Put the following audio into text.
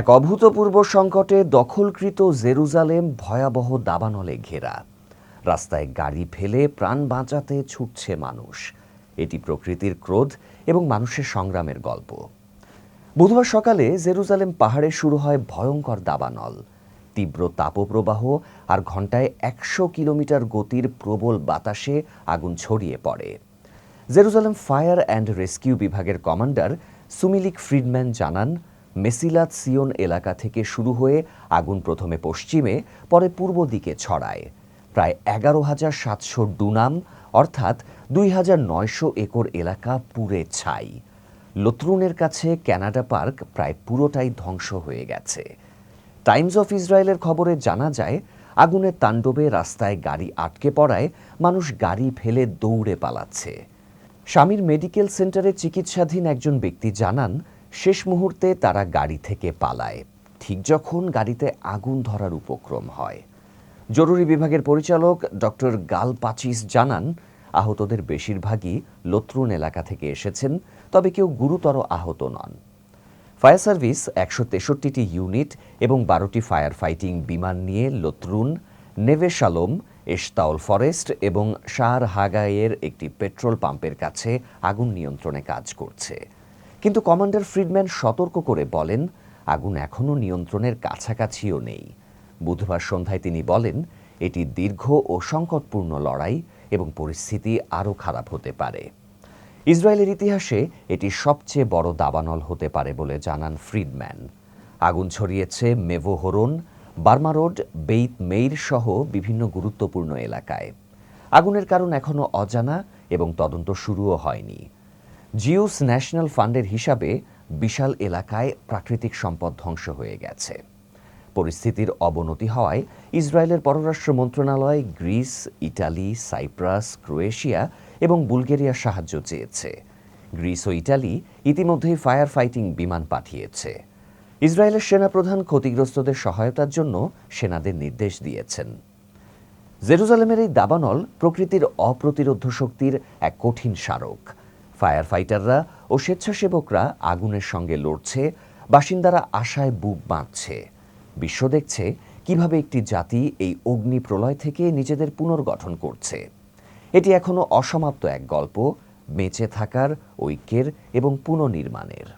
এক অভূতপূর্ব সংকটে দখলকৃত জেরুজালেম ভয়াবহ দাবানলে ঘেরা। রাস্তায় গাড়ি ফেলে প্রাণ বাঁচাতে ছুটছে মানুষ। এটি প্রকৃতির ক্রোধ এবং মানুষের সংগ্রামের গল্প। বুধবার সকালে জেরুজালেম পাহাড়ে শুরু হয় ভয়ঙ্কর দাবানল। তীব্র তাপপ্রবাহ আর ঘন্টায় একশো কিলোমিটার গতির প্রবল বাতাসে আগুন ছড়িয়ে পড়ে। জেরুজালেম ফায়ার অ্যান্ড রেস্কিউ বিভাগের কমান্ডার সুমিলিক ফ্রিডম্যান জানান মেসিলাত সিয়ন এলাকা থেকে শুরু হয়ে আগুন প্রথমে পশ্চিমে, পরে পূর্ব দিকে ছড়ায়। প্রায় এগারো হাজার সাতশো ডুনাম, অর্থাৎ দুই হাজার নয়শো একর এলাকা পুড়ে ছাই। লত্রুনের কাছে ক্যানাডা পার্ক প্রায় পুরোটাই ধ্বংস হয়ে গেছে। টাইমস অফ ইসরায়েলের খবরে জানা যায় আগুনের তাণ্ডবে রাস্তায় গাড়ি আটকে পড়ায় মানুষ গাড়ি ফেলে দৌড়ে পালাচ্ছে। স্বামীর মেডিকেল সেন্টারে চিকিৎসাধীন একজন ব্যক্তি জানান শেষ মুহূর্তে তারা গাড়ি থেকে পালায়। ঠিক যখন গাড়িতে আগুন ধরার উপক্রম হয়। জরুরি বিভাগের পরিচালক ডক্টর গাল পাচিস জানান, আহতদের বেশিরভাগই লত্রুন এলাকা থেকে এসেছেন, তবে কেউ গুরুতর আহত নন। ফায়ার সার্ভিস একশো তেষট্টিটি ইউনিট এবং বারোটি ফায়ার ফাইটিং বিমান নিয়ে লত্রুন, নেভে শালোম, এশতাউল ফরেস্ট এবং শাহর হাগাইয়ের একটি পেট্রোল পাম্পের কাছে আগুন নিয়ন্ত্রণে কাজ করছে। কিন্তু কমান্ডার ফ্রিডম্যান সতর্ক করে বলেন, আগুন এখনও নিয়ন্ত্রণের কাছাকাছিও নেই। বুধবার সন্ধ্যায় তিনি বলেন, এটি দীর্ঘ ও সংকটপূর্ণ লড়াই এবং পরিস্থিতি আরও খারাপ হতে পারে। ইসরায়েলের ইতিহাসে এটি সবচেয়ে বড় দাবানল হতে পারে বলে জানান ফ্রিডম্যান। আগুন ছড়িয়েছে মেভোহরন, বার্মা রোড, বেইত মেইর সহ বিভিন্ন গুরুত্বপূর্ণ এলাকায়। আগুনের কারণ এখনও অজানা এবং তদন্ত শুরুও হয়নি। জিউস ন্যাশনাল ফান্ডের হিসাবে বিশাল এলাকায় প্রাকৃতিক সম্পদ ধ্বংস হয়ে গেছে। পরিস্থিতির অবনতি হওয়ায় ইসরায়েলের পররাষ্ট্র মন্ত্রণালয়, গ্রিস, ইটালি, সাইপ্রাস, ক্রোয়েশিয়া এবং বুলগেরিয়া সাহায্য চেয়েছে। গ্রিস ও ইটালি ইতিমধ্যেই ফায়ার ফাইটিং বিমান পাঠিয়েছে। ইসরায়েলের সেনাপ্রধান ক্ষতিগ্রস্তদের সহায়তার জন্য সেনাদের নির্দেশ দিয়েছেন। জেরুজালেমের এই দাবানল প্রকৃতির অপ্রতিরোধ শক্তির এক কঠিন স্মারক। ফায়ার ফাইটাররা ও স্বেচ্ছাসেবকরা আগুনের সঙ্গে লড়ছে, বাসিন্দারা আশায় বুক বাঁধছে। বিশ্ব দেখছে কীভাবে একটি জাতি এই অগ্নি প্রলয় থেকে নিজেদের পুনর্গঠন করছে। এটি এখনও অসমাপ্ত এক গল্প, বেঁচে থাকার ঐক্যের এবং পুনর্নির্মাণের।